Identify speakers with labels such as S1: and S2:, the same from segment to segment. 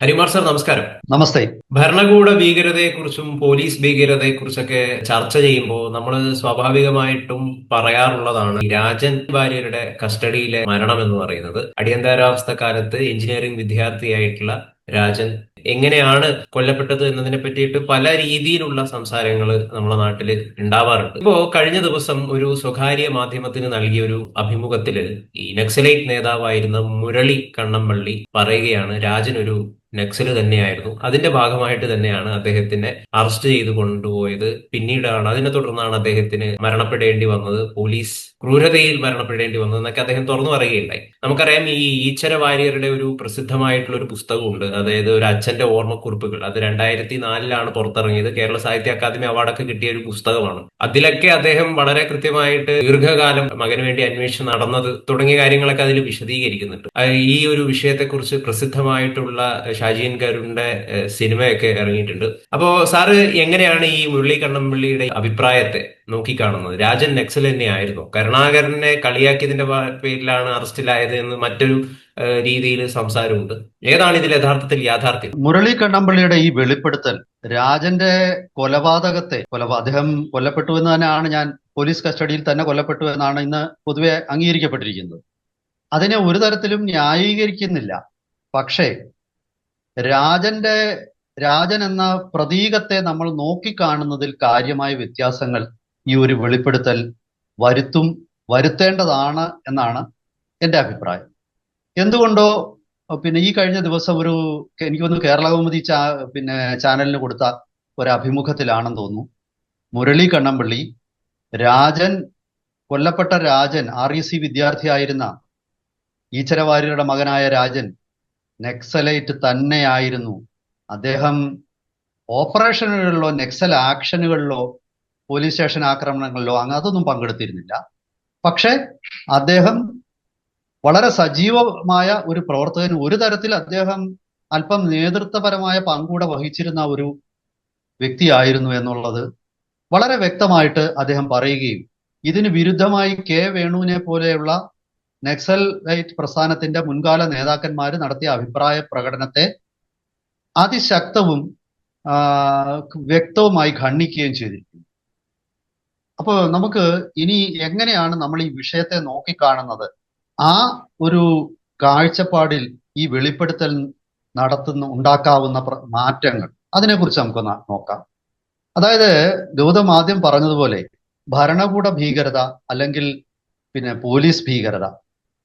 S1: ഹരിമാർ sir നമസ്കാരം.
S2: നമസ്തേ.
S1: ഭരണകൂട ഭീകരതയെക്കുറിച്ചും police ഭീകരതയെക്കുറിച്ചൊക്കെ ചർച്ച ചെയ്യുമ്പോൾ നമ്മൾ സ്വാഭാവികമായിട്ടും പറയാറുള്ളതാണ് രാജൻ ഭാര്യയുടെ കസ്റ്റഡിയിലെ മരണം എന്ന് പറയുന്നത്. അടിയന്തരാവസ്ഥ കാലത്ത് എഞ്ചിനീയറിംഗ് വിദ്യാർത്ഥിയായിട്ടുള്ള രാജൻ എങ്ങനെയാണ് കൊല്ലപ്പെട്ടത് എന്നതിനെ പറ്റിയിട്ട് പല രീതിയിലുള്ള സംസാരങ്ങൾ നമ്മുടെ നാട്ടിൽ ഉണ്ടാവാറുണ്ട്. ഇപ്പോ കഴിഞ്ഞ ദിവസം ഒരു സ്വകാര്യ മാധ്യമത്തിന് നൽകിയ ഒരു അഭിമുഖത്തിൽ ഈ നക്സലൈറ്റ് നേതാവായിരുന്ന മുരളി കണ്ണമ്പള്ളി പറയുകയാണ് രാജൻ ഒരു നക്സൽ തന്നെയായിരുന്നു. അതിന്റെ ഭാഗമായിട്ട് തന്നെയാണ് അദ്ദേഹത്തിനെ അറസ്റ്റ് ചെയ്ത് കൊണ്ടുപോയത്. പിന്നീടാണ് അതിനെ തുടർന്നാണ് അദ്ദേഹത്തിന് മരണപ്പെടേണ്ടി വന്നത്. പോലീസ് ക്രൂരതയിൽ മരണപ്പെടേണ്ടി വന്നത് എന്നൊക്കെ അദ്ദേഹം തുറന്നു പറയുകയുണ്ടായി. നമുക്കറിയാം ഈ ഈശ്വര വാര്യരുടെ ഒരു പ്രസിദ്ധമായിട്ടുള്ള ഒരു പുസ്തകമുണ്ട്. അതായത് ഒരു അച്ഛന്റെ ഓർമ്മക്കുറിപ്പുകൾ. അത് രണ്ടായിരത്തി നാലിലാണ് പുറത്തിറങ്ങിയത്. കേരള സാഹിത്യ അക്കാദമി അവാർഡൊക്കെ കിട്ടിയ ഒരു പുസ്തകമാണ്. അതിലൊക്കെ അദ്ദേഹം വളരെ കൃത്യമായിട്ട് ദീർഘകാലം മകന് വേണ്ടി അന്വേഷണം നടന്നത് തുടങ്ങിയ കാര്യങ്ങളൊക്കെ അതിൽ വിശദീകരിക്കുന്നുണ്ട്. ഈ ഒരു വിഷയത്തെക്കുറിച്ച് പ്രസിദ്ധമായിട്ടുള്ള ഷാജീൻ കരുണിന്റെ സിനിമയൊക്കെ ഇറങ്ങിയിട്ടുണ്ട്. അപ്പോ സാറ് എങ്ങനെയാണ് ഈ മുരളി കണ്ണമ്പിള്ളിയുടെ അഭിപ്രായത്തെ നോക്കിക്കാണുന്നത്? രാജൻ നക്സൽ തന്നെയായിരുന്നു കരുണാകരനെ കളിയാക്കിയതിന്റെ പേരിലാണ് അറസ്റ്റിലായത് എന്ന് മറ്റൊരു രീതിയിൽ സംസാരമുണ്ട്. ഏതാണ് ഇതിൽ യഥാർത്ഥത്തിൽ യാഥാർത്ഥ്യം?
S2: മുരളി ഈ വെളിപ്പെടുത്തൽ രാജന്റെ കൊലപാതകത്തെ കൊലപാ അദ്ദേഹം കൊല്ലപ്പെട്ടു എന്ന് തന്നെയാണ് ഞാൻ പോലീസ് കസ്റ്റഡിയിൽ തന്നെ കൊല്ലപ്പെട്ടു എന്നാണ് ഇന്ന് പൊതുവെ അംഗീകരിക്കപ്പെട്ടിരിക്കുന്നത്. അതിനെ ഒരു തരത്തിലും ന്യായീകരിക്കുന്നില്ല. പക്ഷേ രാജന്റെ രാജൻ എന്ന പ്രതീകത്തെ നമ്മൾ നോക്കിക്കാണുന്നതിൽ കാര്യമായ വ്യത്യാസങ്ങൾ ഈ ഒരു വെളിപ്പെടുത്തൽ വരുത്തും വരുത്തേണ്ടതാണ് എന്നാണ് എന്റെ അഭിപ്രായം. എന്തുകൊണ്ടോ പിന്നെ ഈ കഴിഞ്ഞ ദിവസം ഒരു എനിക്ക് തോന്നുന്നു കേരളകൗമുദി ചാ പിന്നെ ചാനലിന് കൊടുത്ത ഒരു അഭിമുഖത്തിലാണെന്ന് തോന്നുന്നു. മുരളി കണ്ണമ്പള്ളി രാജൻ കൊല്ലപ്പെട്ട രാജൻ ആർ ഇ സി വിദ്യാർത്ഥിയായിരുന്ന ഈച്ചരവാര്യരുടെ മകനായ രാജൻ നെക്സലൈറ്റ് തന്നെയായിരുന്നു. അദ്ദേഹം ഓപ്പറേഷനുകളിലോ നെക്സൽ ആക്ഷനുകളിലോ പോലീസ് സ്റ്റേഷൻ ആക്രമണങ്ങളിലോ അങ്ങ് അതൊന്നും പങ്കെടുത്തിരുന്നില്ല. പക്ഷെ അദ്ദേഹം വളരെ സജീവമായ ഒരു പ്രവർത്തകൻ ഒരു തരത്തിൽ അദ്ദേഹം അല്പം നേതൃത്വപരമായ പങ്കൂടെ വഹിച്ചിരുന്ന ഒരു വ്യക്തിയായിരുന്നു എന്നുള്ളത് വളരെ വ്യക്തമായിട്ട് അദ്ദേഹം പറയുകയും ഇതിന് വിരുദ്ധമായി കെ വേണുവിനെ പോലെയുള്ള നക്സൽ റൈറ്റ് പ്രസ്ഥാനത്തിന്റെ മുൻകാല നേതാക്കന്മാർ നടത്തിയ അഭിപ്രായ പ്രകടനത്തെ അതിശക്തവും വ്യക്തവുമായി ഖണ്ഡിക്കുകയും ചെയ്തിരിക്കുന്നു. അപ്പോൾ നമുക്ക് ഇനി എങ്ങനെയാണ് നമ്മൾ ഈ വിഷയത്തെ നോക്കിക്കാണുന്നത്? ആ ഒരു കാഴ്ചപ്പാടിൽ ഈ വെളിപ്പെടുത്തൽ നടത്തുന്ന ഉണ്ടാക്കാവുന്ന മാറ്റങ്ങൾ. അതിനെക്കുറിച്ച് നമുക്കൊന്ന് നോക്കാം. അതായത് ഗൗതം ആദ്യം പറഞ്ഞതുപോലെ ഭരണകൂട ഭീകരത അല്ലെങ്കിൽ പിന്നെ പോലീസ് ഭീകരത.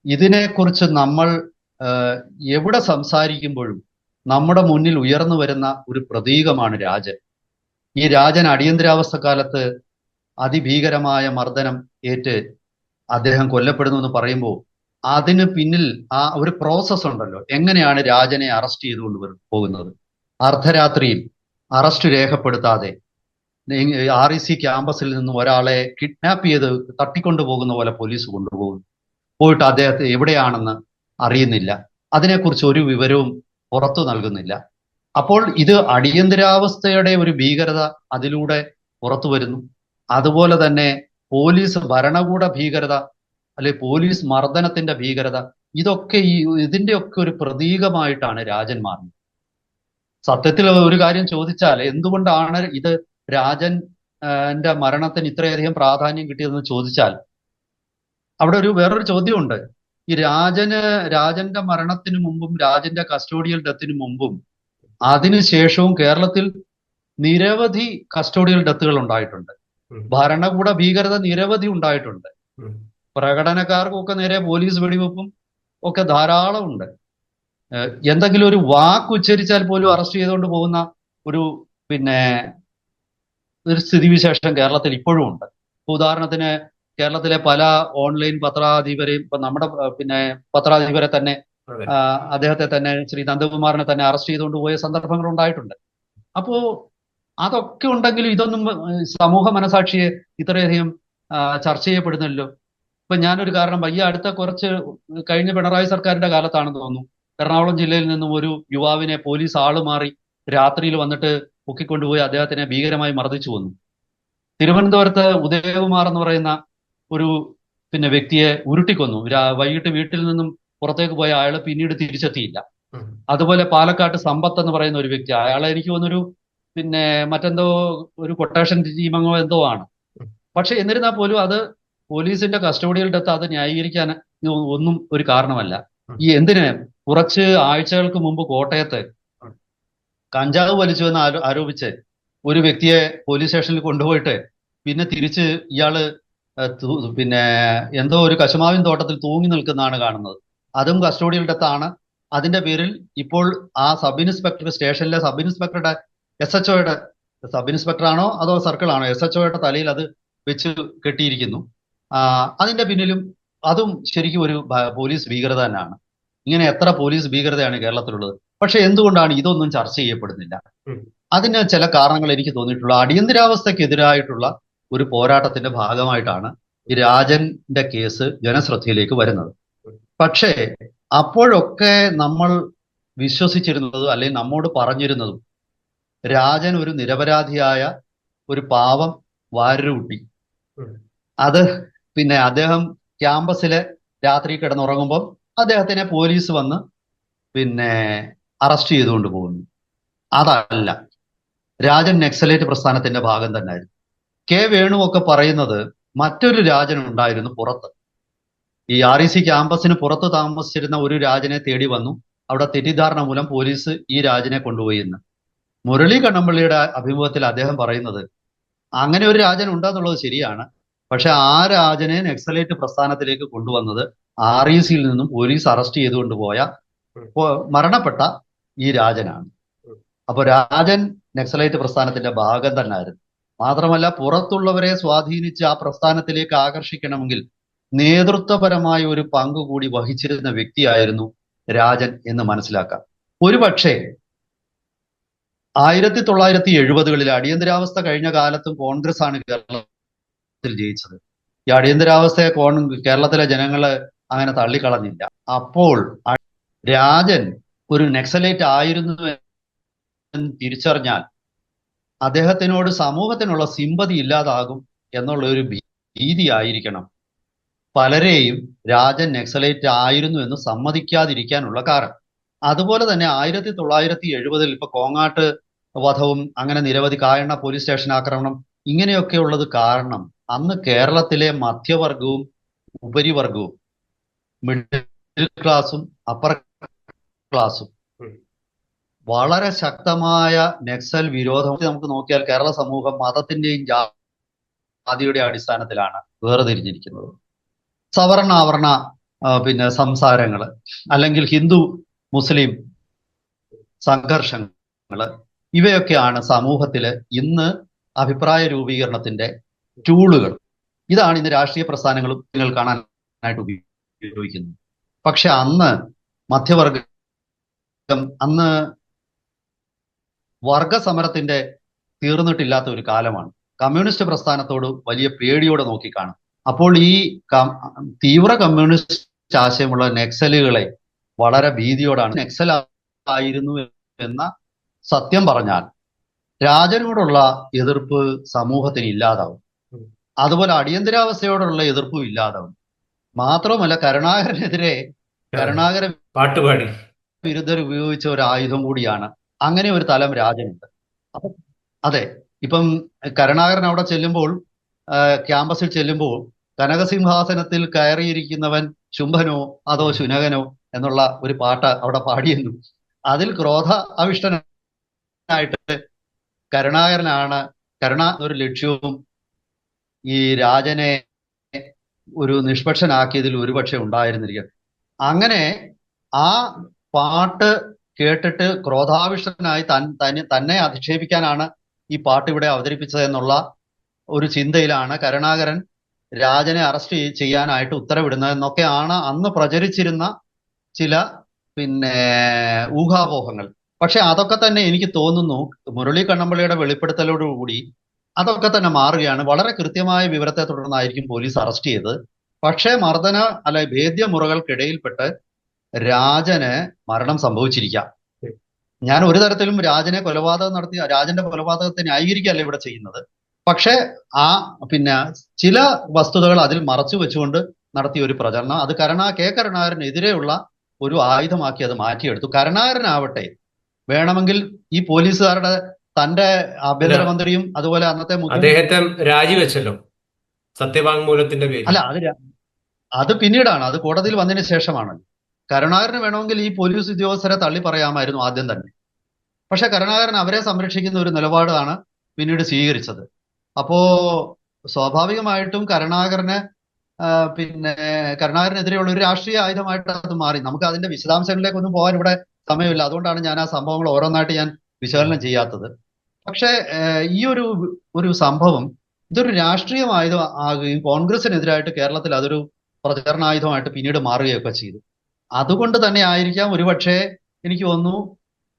S2: ഇതിനെക്കുറിച്ച് നമ്മൾ എവിടെ സംസാരിക്കുമ്പോഴും നമ്മുടെ മുന്നിൽ ഉയർന്നു വരുന്ന ഒരു പ്രതീകമാണ് രാജൻ. ഈ രാജൻ അടിയന്തരാവസ്ഥ കാലത്ത് അതിഭീകരമായ മർദ്ദനം ഏറ്റ് അദ്ദേഹം കൊല്ലപ്പെടുന്നു എന്ന് പറയുമ്പോൾ അതിന് പിന്നിൽ ആ ഒരു പ്രോസസ് ഉണ്ടല്ലോ. എങ്ങനെയാണ് രാജനെ അറസ്റ്റ് ചെയ്തുകൊണ്ട് പോകുന്നത്? അർദ്ധരാത്രിയിൽ അറസ്റ്റ് രേഖപ്പെടുത്താതെ ആർ ഇ സി ക്യാമ്പസിൽ നിന്ന് ഒരാളെ കിഡ്നാപ്പ് ചെയ്ത് തട്ടിക്കൊണ്ടു പോകുന്ന പോലെ പോലീസ് കൊണ്ടുപോകുന്നു. പോയിട്ട് അദ്ദേഹത്തെ എവിടെയാണെന്ന് അറിയുന്നില്ല. അതിനെക്കുറിച്ച് ഒരു വിവരവും പുറത്തു നൽകുന്നില്ല. അപ്പോൾ ഇത് അടിയന്തരാവസ്ഥയുടെ ഒരു ഭീകരത അതിലൂടെ പുറത്തു വരുന്നു. അതുപോലെ തന്നെ പോലീസ് ഭരണകൂട ഭീകരത അല്ലെ പോലീസ് മർദ്ദനത്തിന്റെ ഭീകരത ഇതൊക്കെ ഈ ഇതിന്റെയൊക്കെ ഒരു പ്രതീകമായിട്ടാണ് രാജൻ മാറുന്നത്. സത്യത്തിൽ ഒരു കാര്യം ചോദിച്ചാൽ എന്തുകൊണ്ടാണ് ഇത് രാജൻ മരണത്തിന് ഇത്രയധികം പ്രാധാന്യം കിട്ടിയതെന്ന് ചോദിച്ചാൽ അവിടെ ഒരു വേറൊരു ചോദ്യമുണ്ട്. ഈ രാജന് രാജന്റെ മരണത്തിന് മുമ്പും രാജന്റെ കസ്റ്റോഡിയൽ ഡെത്തിന് മുമ്പും അതിനുശേഷവും കേരളത്തിൽ നിരവധി കസ്റ്റോഡിയൽ ഡെത്തുകൾ ഉണ്ടായിട്ടുണ്ട്. ഭരണകൂട ഭീകരത നിരവധി ഉണ്ടായിട്ടുണ്ട്.
S1: പ്രകടനക്കാർക്കും
S2: പ്രകടനക്കാർക്കൊക്കെ നേരെ പോലീസ് വെടിവെപ്പും ഒക്കെ ധാരാളം ഉണ്ട്. എന്തെങ്കിലും ഒരു വാക്ക് ഉച്ചരിച്ചാൽ പോലും അറസ്റ്റ് ചെയ്തുകൊണ്ട് പോകുന്ന ഒരു പിന്നെ ഒരു സ്ഥിതിവിശേഷം കേരളത്തിൽ ഇപ്പോഴും ഉണ്ട്. ഉദാഹരണത്തിന് കേരളത്തിലെ പല ഓൺലൈൻ പത്രാധിപരെയും ഇപ്പൊ നമ്മുടെ പിന്നെ പത്രാധിപരെ തന്നെ അദ്ദേഹത്തെ തന്നെ ശ്രീ നന്ദകുമാറിനെ തന്നെ അറസ്റ്റ് ചെയ്തുകൊണ്ട് പോയ സന്ദർഭങ്ങൾ ഉണ്ടായിട്ടുണ്ട്. അപ്പോ അതൊക്കെ ഉണ്ടെങ്കിലും ഇതൊന്നും സമൂഹ മനസാക്ഷിയെ ഇത്രയധികം ചർച്ച ചെയ്യപ്പെടുന്നല്ലോ ഇപ്പൊ ഞാനൊരു കാരണം വയ്യ അടുത്ത കുറച്ച് കഴിഞ്ഞ പിണറായി സർക്കാരിന്റെ കാലത്താണെന്ന് തോന്നുന്നു. എറണാകുളം ജില്ലയിൽ നിന്നും ഒരു യുവാവിനെ പോലീസ് ആൾ മാറി രാത്രിയിൽ വന്നിട്ട് പൊക്കിക്കൊണ്ടുപോയി അദ്ദേഹത്തിനെ ഭീകരമായി മർദ്ദിച്ചു വന്നു. തിരുവനന്തപുരത്ത് ഉദയകുമാർ എന്ന് പറയുന്ന ഒരു പിന്നെ വ്യക്തിയെ ഉരുട്ടിക്കൊന്നു. വൈകിട്ട് വീട്ടിൽ നിന്നും പുറത്തേക്ക് പോയ അയാൾ പിന്നീട് തിരിച്ചെത്തിയില്ല. അതുപോലെ പാലക്കാട്ട് സമ്പത്ത് എന്ന് പറയുന്ന ഒരു വ്യക്തി. അയാളെ എനിക്ക് തോന്നുന്നൊരു പിന്നെ മറ്റെന്തോ ഒരു കൊട്ടേഷൻ ടീമങ്ങോ എന്തോ ആണ്. പക്ഷെ എന്നിരുന്നാൽ പോലും അത് പോലീസിന്റെ കസ്റ്റഡിയിൽ അത് ന്യായീകരിക്കാൻ ഒന്നും ഒരു കാരണമല്ല. ഈ എന്തിന്? കുറച്ച് ആഴ്ചകൾക്ക് മുമ്പ് കോട്ടയത്ത്. കഞ്ചാവ് വലിച്ചു എന്ന് ആരോ- ആരോപിച്ച് ഒരു വ്യക്തിയെ പോലീസ് സ്റ്റേഷനിൽ കൊണ്ടുപോയിട്ട് പിന്നെ തിരിച്ച് ഇയാൾ പിന്നെ എന്തോ ഒരു കശുമാവിൻ തോട്ടത്തിൽ തൂങ്ങി നിൽക്കുന്നതാണ് കാണുന്നത്. അതും കസ്റ്റഡിയിലെടുത്താണ് അതിന്റെ പേരിൽ ഇപ്പോൾ ആ സബ് ഇൻസ്പെക്ടർ സ്റ്റേഷനിലെ സബ് ഇൻസ്പെക്ടറുടെ എസ് എച്ച് ഒയുടെ സബ് ഇൻസ്പെക്ടർ ആണോ അതോ സർക്കിൾ ആണോ എസ് എച്ച് ഒയുടെ തലയിൽ അത് വെച്ച് കെട്ടിയിരിക്കുന്നു. അതിന്റെ പിന്നിലും അതും ശരിക്കും ഒരു പോലീസ് ഭീകരത തന്നെയാണ്. ഇങ്ങനെ എത്ര പോലീസ് ഭീകരതയാണ് കേരളത്തിലുള്ളത്. പക്ഷെ എന്തുകൊണ്ടാണ് ഇതൊന്നും ചർച്ച ചെയ്യപ്പെടുന്നില്ല. അതിന് ചില കാരണങ്ങൾ എനിക്ക് തോന്നിയിട്ടുള്ള അടിയന്തരാവസ്ഥക്കെതിരായിട്ടുള്ള ഒരു പോരാട്ടത്തിന്റെ ഭാഗമായിട്ടാണ് ഈ രാജന്റെ കേസ് ജനശ്രദ്ധയിലേക്ക് വരുന്നത്. പക്ഷേ അപ്പോഴൊക്കെ നമ്മൾ വിശ്വസിച്ചിരുന്നതും അല്ലെങ്കിൽ നമ്മോട് പറഞ്ഞിരുന്നതും രാജൻ ഒരു നിരപരാധിയായ ഒരു പാവം വാരൂട്ടി അത് പിന്നെ അദ്ദേഹം ക്യാമ്പസിലെ രാത്രി കിടന്നുറങ്ങുമ്പോൾ അദ്ദേഹത്തിനെ പോലീസ് വന്ന് പിന്നെ അറസ്റ്റ് ചെയ്തുകൊണ്ട് പോകുന്നു. അതല്ല. രാജൻ നെക്സലേറ്റ് പ്രസ്ഥാനത്തിന്റെ ഭാഗം തന്നെയായിരുന്നു. കെ വേണു ഒക്കെ പറയുന്നത് മറ്റൊരു രാജൻ ഉണ്ടായിരുന്നു പുറത്ത്. ഈ ആർ ഇ സി ക്യാമ്പസിന് പുറത്ത് താമസിച്ചിരുന്ന ഒരു രാജനെ തേടി വന്നു. അവിടെ തെറ്റിദ്ധാരണ മൂലം പോലീസ് ഈ രാജനെ കൊണ്ടുപോയി എന്ന്. മുരളി കണ്ണമ്പള്ളിയുടെ അഭിമുഖത്തിൽ അദ്ദേഹം പറയുന്നത് അങ്ങനെ ഒരു രാജൻ ഉണ്ടെന്നുള്ളത് ശരിയാണ്. പക്ഷെ ആ രാജനെ നക്സലേറ്റ് പ്രസ്ഥാനത്തിലേക്ക് കൊണ്ടുവന്നത് ആർ ഇ സിയിൽ നിന്നും പോലീസ് അറസ്റ്റ് ചെയ്തുകൊണ്ട് പോയ മരണപ്പെട്ട ഈ രാജനാണ്. അപ്പൊ രാജൻ നെക്സലൈറ്റ് പ്രസ്ഥാനത്തിന്റെ ഭാഗം തന്നെയായിരുന്നു മാത്രമല്ല പുറത്തുള്ളവരെ സ്വാധീനിച്ച് ആ പ്രസ്ഥാനത്തിലേക്ക് ആകർഷിക്കണമെങ്കിൽ നേതൃത്വപരമായ ഒരു പങ്ക് കൂടി വഹിച്ചിരുന്ന വ്യക്തിയായിരുന്നു രാജൻ എന്ന് മനസ്സിലാക്കാം. ഒരുപക്ഷെ ആയിരത്തി തൊള്ളായിരത്തി എഴുപതുകളിൽ അടിയന്തരാവസ്ഥ കഴിഞ്ഞ കാലത്തും കോൺഗ്രസ് ആണ് കേരളത്തിൽ ജയിച്ചത്. ഈ അടിയന്തരാവസ്ഥയെ കോൺ കേരളത്തിലെ ജനങ്ങൾ അങ്ങനെ തള്ളിക്കളഞ്ഞില്ല. അപ്പോൾ രാജൻ ഒരു നെക്സലേറ്റ് ആയിരുന്നു എന്ന് തിരിച്ചറിഞ്ഞാൽ അദ്ദേഹത്തിനോട് സമൂഹത്തിനുള്ള സിമ്പതി ഇല്ലാതാകും എന്നുള്ള ഒരു ഭീതി ആയിരിക്കണം പലരെയും രാജൻ നക്സലേറ്റ് ആയിരുന്നു എന്ന് സമ്മതിക്കാതിരിക്കാനുള്ള കാരണം അതുപോലെ തന്നെ ആയിരത്തി തൊള്ളായിരത്തി എഴുപതിൽ ഇപ്പൊ കോങ്ങാട്ട് വധവും അങ്ങനെ നിരവധി കായണ പോലീസ് സ്റ്റേഷൻ ആക്രമണം ഇങ്ങനെയൊക്കെ ഉള്ളത് കാരണം അന്ന് കേരളത്തിലെ മധ്യവർഗവും ഉപരിവർഗവും മിഡിൽ ക്ലാസും അപ്പർ ക്ലാസും. വളരെ ശക്തമായ നക്സൽ വിരോധം നമുക്ക് നോക്കിയാൽ കേരള സമൂഹം മതത്തിന്റെയും ജാതിയുടെ അടിസ്ഥാനത്തിലാണ് വേർതിരിഞ്ഞിരിക്കുന്നത്. സവർണാവർണ പിന്നെ സംസാരങ്ങൾ അല്ലെങ്കിൽ ഹിന്ദു മുസ്ലിം സംഘർഷങ്ങൾ ഇവയൊക്കെയാണ് സമൂഹത്തിൽ ഇന്ന് അഭിപ്രായ രൂപീകരണത്തിന്റെ ടൂളുകൾ. ഇതാണ് ഇന്ന് രാഷ്ട്രീയ പ്രസ്ഥാനങ്ങളും നിങ്ങൾ കാണാനായിട്ട് ഉപയോഗിക്കുന്നത്. പക്ഷെ അന്ന് മധ്യവർഗം അന്ന് വർഗ സമരത്തിന്റെ തീർന്നിട്ടില്ലാത്ത ഒരു കാലമാണ്. കമ്മ്യൂണിസ്റ്റ് പ്രസ്ഥാനത്തോട് വലിയ പേടിയോടെ നോക്കിക്കാണും. അപ്പോൾ ഈ തീവ്ര കമ്മ്യൂണിസ്റ്റ് ആശയമുള്ള നെക്സലുകളെ വളരെ ഭീതിയോടാണ്. നക്സൽ ആയിരുന്നു എന്ന സത്യം പറഞ്ഞാൽ രാജനോടുള്ള എതിർപ്പ് സമൂഹത്തിന് ഇല്ലാതാവും. അതുപോലെ അടിയന്തരാവസ്ഥയോടുള്ള എതിർപ്പും ഇല്ലാതാവും. മാത്രമല്ല കരുണാകരനെതിരെ കരുണാകര
S1: പാട്ടുപാടി.
S2: വിരുദ്ധർ ഉപയോഗിച്ച ഒരു ആയുധം കൂടിയാണ് അങ്ങനെ ഒരു തലം രാജനുണ്ട്. അപ്പൊ അതെ ഇപ്പം കരുണാകരൻ അവിടെ ചെല്ലുമ്പോൾ ക്യാമ്പസിൽ ചെല്ലുമ്പോൾ കനകസിംഹാസനത്തിൽ കയറിയിരിക്കുന്നവൻ ശുംഭനോ അതോ ശുനകനോ എന്നുള്ള ഒരു പാട്ട് അവിടെ പാടിയെന്നു അതിൽ ക്രോധ അവിഷ്ടനായിട്ട് കരുണാകരനാണ് കരുണ ഒരു ലക്ഷ്യവും ഈ രാജനെ ഒരു നിഷ്പക്ഷനാക്കിയതിൽ ഒരുപക്ഷെ ഉണ്ടായിരുന്നിരിക്കും. അങ്ങനെ ആ പാട്ട് കേട്ടിട്ട് ക്രോധാവിഷ്ടനായി തന്നെ അധിക്ഷേപിക്കാനാണ് ഈ പാട്ട് ഇവിടെ അവതരിപ്പിച്ചത് എന്നുള്ള ഒരു ചിന്തയിലാണ് കരുണാകരൻ രാജനെ അറസ്റ്റ് ചെയ്- ചെയ്യാനായിട്ട് ഉത്തരവിടുന്നത് എന്നൊക്കെയാണ് അന്ന് പ്രചരിച്ചിരുന്ന ചില പിന്നെ ഊഹാപോഹങ്ങൾ. പക്ഷെ അതൊക്കെ തന്നെ എനിക്ക് തോന്നുന്നു മുരളി കണ്ണമ്പള്ളിയുടെ വെളിപ്പെടുത്തലോടുകൂടി അതൊക്കെ തന്നെ മാറുകയാണ്. വളരെ കൃത്യമായ വിവരത്തെ തുടർന്നായിരിക്കും പോലീസ് അറസ്റ്റ് ചെയ്തത്. പക്ഷേ മർദ്ദന അല്ലെ ഭേദ്യ ഭേദ്യമുറകൾക്കിടയിൽപ്പെട്ട് രാജന് മരണം സംഭവിച്ചിരിക്കാം. ഞാൻ ഒരു തരത്തിലും രാജനെ കൊലപാതകം നടത്തി രാജന്റെ കൊലപാതകത്തെ ന്യായീകരിക്കുകയല്ല ഇവിടെ ചെയ്യുന്നത്. പക്ഷേ ആ പിന്നെ ചില വസ്തുതകൾ അതിൽ മറച്ചു വെച്ചുകൊണ്ട് നടത്തിയ ഒരു പ്രചരണം. അത് കരുണാ കെ കരുണാകരനെതിരെയുള്ള ഒരു ആയുധമാക്കി അത് മാറ്റിയെടുത്തു. കരുണാകരനാവട്ടെ വേണമെങ്കിൽ ഈ പോലീസുകാരുടെ തന്റെ ആഭ്യന്തരമന്ത്രിയും അതുപോലെ അന്നത്തെ
S1: അദ്ദേഹത്തെ രാജിവെച്ചല്ലോ. സത്യവാങ്മൂലത്തിന്റെ
S2: അല്ല അത് അത് പിന്നീടാണ്. അത് കോടതിയിൽ വന്നതിന് ശേഷമാണ് കരുണാകരന് വേണമെങ്കിൽ ഈ പോലീസ് ഉദ്യോഗസ്ഥരെ തള്ളി പറയാമായിരുന്നു ആദ്യം തന്നെ. പക്ഷെ കരുണാകരൻ അവരെ സംരക്ഷിക്കുന്ന ഒരു നിലപാടാണ് പിന്നീട് സ്വീകരിച്ചത്. അപ്പോ സ്വാഭാവികമായിട്ടും കരുണാകരന് പിന്നെ കരുണാകരനെതിരെയുള്ള ഒരു രാഷ്ട്രീയ ആയുധമായിട്ട് അത് മാറി. നമുക്ക് അതിന്റെ വിശദാംശങ്ങളിലേക്കൊന്നും പോകാൻ ഇവിടെ സമയമില്ല. അതുകൊണ്ടാണ് ഞാൻ ആ സംഭവങ്ങൾ ഓരോന്നായിട്ട് ഞാൻ വിശകലനം ചെയ്യാത്തത്. പക്ഷെ ഈ ഒരു ഒരു സംഭവം ഇതൊരു രാഷ്ട്രീയമായുധം ആകുകയും കോൺഗ്രസിനെതിരായിട്ട് കേരളത്തിൽ അതൊരു പ്രചരണായുധമായിട്ട് പിന്നീട് മാറുകയൊക്കെ ചെയ്തു. അതുകൊണ്ട് തന്നെ ആയിരിക്കാം ഒരുപക്ഷെ എനിക്ക് തോന്നുന്നു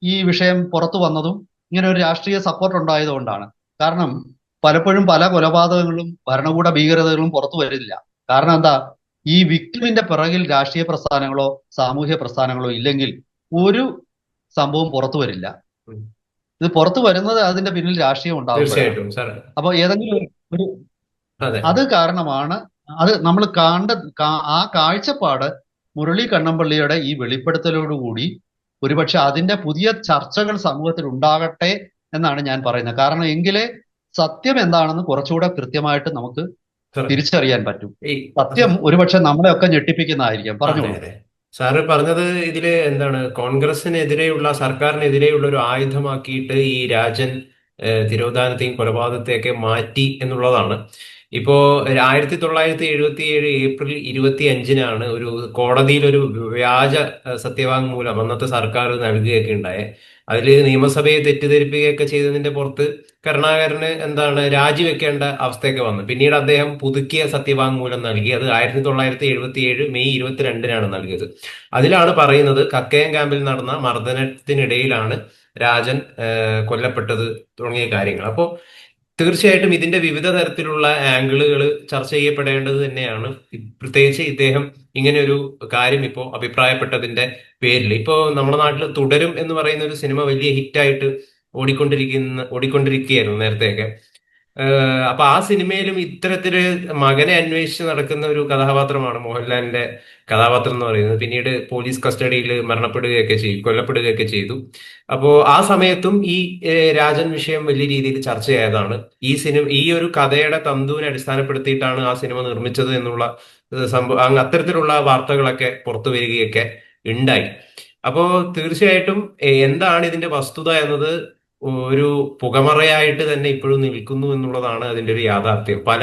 S2: ഈ വിഷയം പുറത്തു വന്നതും ഇങ്ങനെ ഒരു രാഷ്ട്രീയ സപ്പോർട്ട് ഉണ്ടായതുകൊണ്ടാണ്. കാരണം പലപ്പോഴും പല കൊലപാതകങ്ങളും ഭരണകൂട ഭീകരതകളും പുറത്തു വരില്ല. കാരണം എന്താ? ഈ വിക്ടിമിന്റെ പിറകിൽ രാഷ്ട്രീയ പ്രസ്ഥാനങ്ങളോ സാമൂഹ്യ പ്രസ്ഥാനങ്ങളോ ഇല്ലെങ്കിൽ ഒരു സംഭവം പുറത്തു വരില്ല. ഇത് പുറത്തു വരുന്നത് അതിന്റെ പിന്നിൽ രാഷ്ട്രീയം
S1: സാർ
S2: അപ്പൊ ഏതെങ്കിലും ഒരു
S1: അത്.
S2: കാരണമാണ് അത് നമ്മൾ കണ്ട ആ കാഴ്ചപ്പാട് മുരളി കണ്ണമ്പള്ളിയുടെ ഈ വെളിപ്പെടുത്തലോടുകൂടി ഒരുപക്ഷെ അതിന്റെ പുതിയ ചർച്ചകൾ സമൂഹത്തിൽ ഉണ്ടാകട്ടെ എന്നാണ് ഞാൻ പറയുന്നത്. കാരണം എങ്കിലേ സത്യം എന്താണെന്ന് കുറച്ചുകൂടെ കൃത്യമായിട്ട് നമുക്ക് തിരിച്ചറിയാൻ പറ്റും.
S1: ഈ
S2: സത്യം ഒരുപക്ഷെ നമ്മളെയൊക്കെ ഞെട്ടിപ്പിക്കുന്നതായിരിക്കാം.
S1: പറഞ്ഞു സാറ് പറഞ്ഞത് ഇതിൽ എന്താണ്? കോൺഗ്രസിനെതിരെയുള്ള സർക്കാരിനെതിരെയുള്ള ഒരു ആയുധമാക്കിയിട്ട് ഈ രാജൻ തിരോധാനത്തെയും കൊലപാതകത്തെയൊക്കെ മാറ്റി എന്നുള്ളതാണ്. ഇപ്പോ ആയിരത്തി തൊള്ളായിരത്തി എഴുപത്തി ഏഴ് ഏപ്രിൽ ഇരുപത്തി അഞ്ചിനാണ് ഒരു കോടതിയിൽ ഒരു വ്യാജ സത്യവാങ്മൂലം അന്നത്തെ സർക്കാർ നൽകുകയൊക്കെ ഉണ്ടായേ. അതിൽ നിയമസഭയെ തെറ്റിദ്ധരിപ്പിക്കുകയൊക്കെ ചെയ്തതിന്റെ പുറത്ത് കരുണാകരന് എന്താണ് രാജിവെക്കേണ്ട അവസ്ഥയൊക്കെ വന്നു. പിന്നീട് അദ്ദേഹം പുതുക്കിയ സത്യവാങ്മൂലം നൽകി. അത് ആയിരത്തി തൊള്ളായിരത്തി എഴുപത്തി ഏഴ് മെയ് ഇരുപത്തിരണ്ടിനാണ് നൽകിയത്. അതിലാണ് പറയുന്നത് കക്കയം ക്യാമ്പിൽ നടന്ന മർദ്ദനത്തിനിടയിലാണ് രാജൻ കൊല്ലപ്പെട്ടത് തുടങ്ങിയ കാര്യങ്ങൾ. അപ്പോൾ തീർച്ചയായിട്ടും ഇതിന്റെ വിവിധ തരത്തിലുള്ള ആംഗിളുകൾ ചർച്ച ചെയ്യപ്പെടേണ്ടത് തന്നെയാണ്. പ്രത്യേകിച്ച് ഇദ്ദേഹം ഇങ്ങനെ ഒരു കാര്യം ഇപ്പോൾ അഭിപ്രായപ്പെട്ടതിന്റെ പേരിൽ. ഇപ്പോൾ നമ്മുടെ നാട്ടിൽ തുടരും എന്ന് പറയുന്ന ഒരു സിനിമ വലിയ ഹിറ്റായിട്ട് ഓടിക്കൊണ്ടിരിക്കുന്ന ഓടിക്കൊണ്ടിരിക്കുകയായിരുന്നു നേരത്തെയൊക്കെ. അപ്പൊ ആ സിനിമയിലും ഇത്തരത്തിൽ മകനെ അന്വേഷിച്ച് നടക്കുന്ന ഒരു കഥാപാത്രമാണ് മോഹൻലാലിന്റെ കഥാപാത്രം എന്ന് പറയുന്നത്. പിന്നീട് പോലീസ് കസ്റ്റഡിയിൽ മരണപ്പെടുകയൊക്കെ ചെയ്തു കൊല്ലപ്പെടുകയൊക്കെ ചെയ്തു. അപ്പോ ആ സമയത്തും ഈ രാജൻ വിഷയം വലിയ രീതിയിൽ ചർച്ചയായതാണ്. ഈ സിനിമ ഈ ഒരു കഥയുടെ തന്തുവിനെ അടിസ്ഥാനപ്പെടുത്തിയിട്ടാണ് ആ സിനിമ നിർമ്മിച്ചത് എന്നുള്ള സംഭവം അത്തരത്തിലുള്ള വാർത്തകളൊക്കെ പുറത്തു വരികയൊക്കെ ഉണ്ടായി. അപ്പോ തീർച്ചയായിട്ടും എന്താണ് ഇതിന്റെ വസ്തുത എന്നത് ഒരു പുകമറയായിട്ട് തന്നെ ഇപ്പോഴും നിൽക്കുന്നു എന്നുള്ളതാണ് അതിന്റെ ഒരു യാഥാർത്ഥ്യം. പല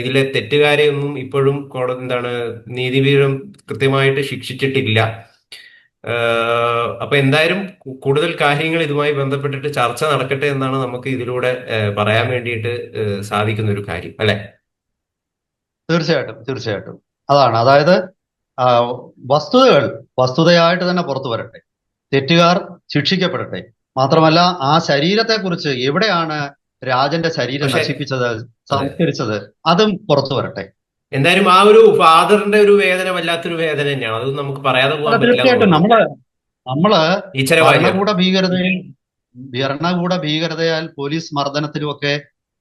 S1: ഇതിലെ തെറ്റുകാരെയൊന്നും ഇപ്പോഴും കോടതി എന്താണ് നീതിപീഠം കൃത്യമായിട്ട് ശിക്ഷിച്ചിട്ടില്ല. അപ്പൊ എന്തായാലും കൂടുതൽ കാര്യങ്ങൾ ഇതുമായി ബന്ധപ്പെട്ടിട്ട് ചർച്ച നടക്കട്ടെ എന്നാണ് നമുക്ക് ഇതിലൂടെ പറയാൻ വേണ്ടിയിട്ട് സാധിക്കുന്ന ഒരു കാര്യം അല്ലെ?
S2: തീർച്ചയായിട്ടും തീർച്ചയായിട്ടും. അതാണ്. അതായത് വസ്തുതകൾ വസ്തുതയായിട്ട് തന്നെ പുറത്തു വരട്ടെ. തെറ്റുകാർ ശിക്ഷിക്കപ്പെടട്ടെ. മാത്രമല്ല ആ ശരീരത്തെ കുറിച്ച് എവിടെയാണ് രാജന്റെ ശരീരം നശിപ്പിച്ചത് സംസ്കരിച്ചത് അതും പുറത്തു വരട്ടെ.
S1: എന്തായാലും ആ ഒരു ഫാദറിന്റെ ഒരു വേദന വല്ലാത്തൊരു വേദന തന്നെയാണ്. അത് നമുക്ക് പറയാതെ പോകാൻ പറ്റില്ല
S2: തീർച്ചയായിട്ടും
S1: നമ്മൾ നമ്മൾ
S2: ഭരണകൂട ഭീകരതയിൽ ഭരണകൂട ഭീകരതയാൽ പോലീസ് മർദ്ദനത്തിലുമൊക്കെ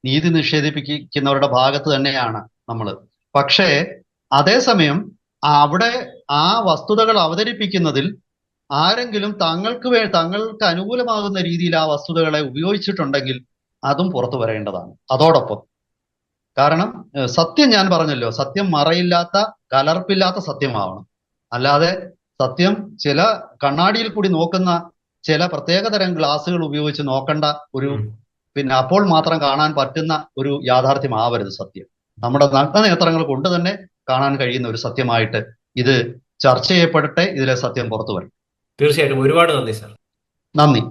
S2: നീതി നിഷേധിപ്പിക്കുന്നവരുടെ ഭാഗത്ത് തന്നെയാണ് നമ്മൾ പക്ഷേ അതേസമയം അവിടെ ആ വസ്തുതകൾ അവതരിപ്പിക്കുന്നതിൽ ആരെങ്കിലും തങ്ങൾക്ക് വേ തങ്ങൾക്ക് അനുകൂലമാകുന്ന രീതിയിൽ ആ വസ്തുതകളെ ഉപയോഗിച്ചിട്ടുണ്ടെങ്കിൽ അതും പുറത്തു വരേണ്ടതാണ്. അതോടൊപ്പം കാരണം സത്യം ഞാൻ പറഞ്ഞല്ലോ സത്യം മറയില്ലാത്ത കലർപ്പില്ലാത്ത സത്യമാവണം. അല്ലാതെ സത്യം ചില കണ്ണാടിയിൽ കൂടി നോക്കുന്ന ചില പ്രത്യേകതരം ഗ്ലാസുകൾ ഉപയോഗിച്ച് നോക്കേണ്ട ഒരു പിന്നെ അപ്പോൾ മാത്രം കാണാൻ പറ്റുന്ന ഒരു യാഥാർത്ഥ്യമാവരുത് സത്യം. നമ്മുടെ നഗ്നനേത്രങ്ങൾ കൊണ്ട് തന്നെ കാണാൻ കഴിയുന്ന ഒരു സത്യമായിട്ട് ഇത് ചർച്ച ചെയ്യപ്പെടട്ടെ ഇതിലെ സത്യം പുറത്തു വരും.
S1: തീർച്ചയായിട്ടും ഒരുപാട് നന്ദി സാർ.
S2: നന്ദി.